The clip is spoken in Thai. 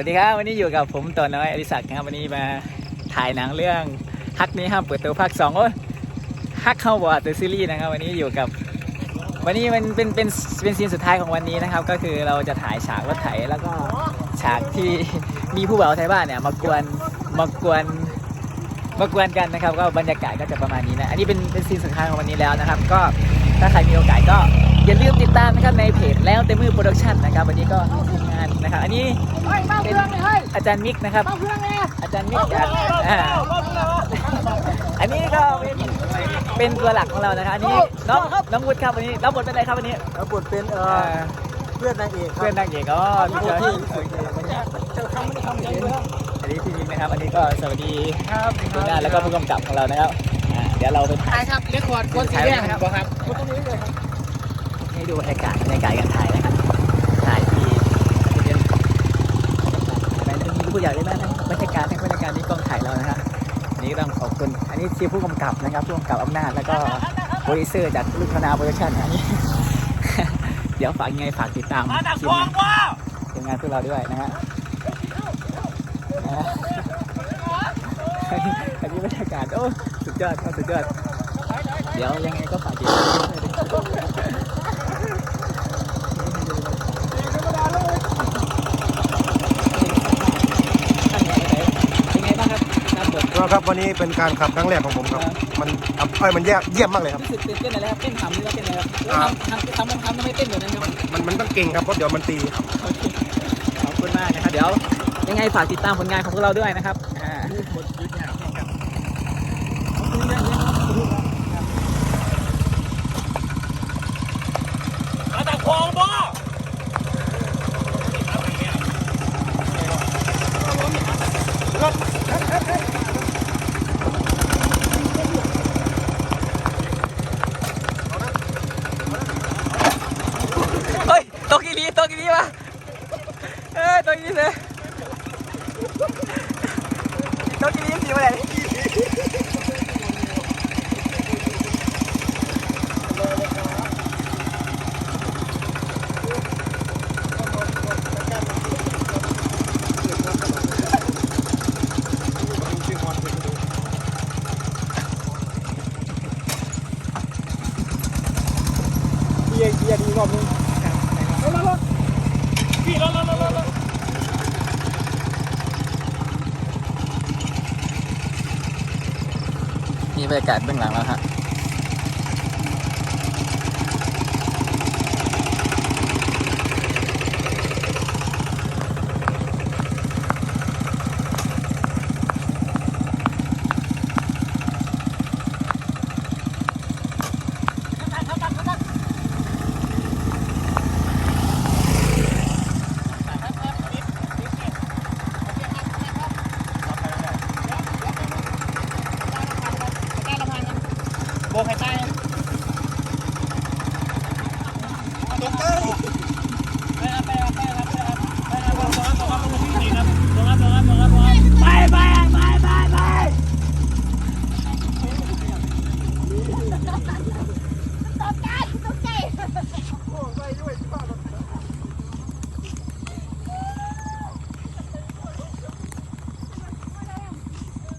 วัสดีครับวันนี้อยู่กับผมตัวน้อยอดิศักดิ์นะครับวันนี้มาถ่ายหนังเรื่องฮักนี้ห้ามเปิดตัวภาคสองโอ้ยฮักเข้าบอดตัวซีรีส์นะครับ วันนี้อยู่กับ วันนี้มันเป็นเป็นเป็นซีนสุดท้ายของวันนี้นะครับ ก็คือเราจะถ่ายฉากรถไถแล้วก็ฉากที่มีผู้บ่าวไทยบ้านเนี่ยมากวนมากวนมากวนกันนะครับ ก็บรรยากาศก็จะประมาณนี้นะอันนี้เป็นเป็นซีนสุดท้ายของวันนี้แล้วนะครับ ก็ถ้าใครมีโอกาสก็อย่าลืมติดตามนะครับในเพจแล้วเต็มมือโปรดักชั่นนะครับ วันนี้ก็านนะครับ อันนี้เฮ้ยเมาเครื่องเลยเฮ้ยอาจารย์มิกนะครับเมาเครื่องเลยอาจารย์มิกจากอ่าอันนี้ก็เป็นเป็นตัวหลักของเรานะครับ อันนี้น้องน้องวุฒิครับวันนี้รับบทเป็นอะไรครับวันนี้แล้วบทเป็นเอ่เอ่ออเพื่อนนางเอกคเพื่อนรับนางเอกอ๋อพี่เจออันนี้พี่มิกนะครับ อันนี้ก็สวัสดีหัวหน้าแล้วก็ผู้กำกับของเรานะครับอ่าเดี๋ยวเราไปถ่ายถ่ายครับเรคคอร์ดคนสีแดงครับครับให้ดูบรรยากาศบรรยากาศการถ่ายนะครับ ขอบคุณอันนี้ทีมผู้กำกับนะครับผู้กำกับอำนาจแล้วก็โปรดิวเซอร์จากลูกคณะโปรดักชั่นอันนี้ เดี๋ยวฝากยังไงฝากติดตามทีมงานทีมงานพวกเราด้วยนะฮะนะฮะอันนี้อันนี้บรรยากาศโอ้สุดยอดครับสุดยอดเดี๋ยวยังไงก็ฝากติดตามด้วยเป็นไงบ้างครับ การบทก็ครับวันนี้เป็นการขับครั้งแรกของผมครับ มันอับเอ้ยมันเยี่ยมเยี่ยมมากเลยครับ รู้สึกตื่นเต้นอะไรครับเต้นทำหรือว่าเต้นอะไรครับอ่าทำทำทำทำทำไม่เต้นอยู่นะครับมันมันต้องเก่งครับเพราะเดี๋ยวมันตีขอบคุณมากนะครับเดี๋ยวยังไงฝากติดตามผลงานของพวกเราด้วยนะครับอ่ามาจากคลองบ่เฮ้ยตก อีหลีตกอีหลีมาเอ้ยตกอีหลีเลยตกอีหลีสิมาไหนเกียร์เกียร์ดีรอบนึง พี่รถรถรถรถนี่บรรยากาศเบื้องหลังแล้วฮะ 我开大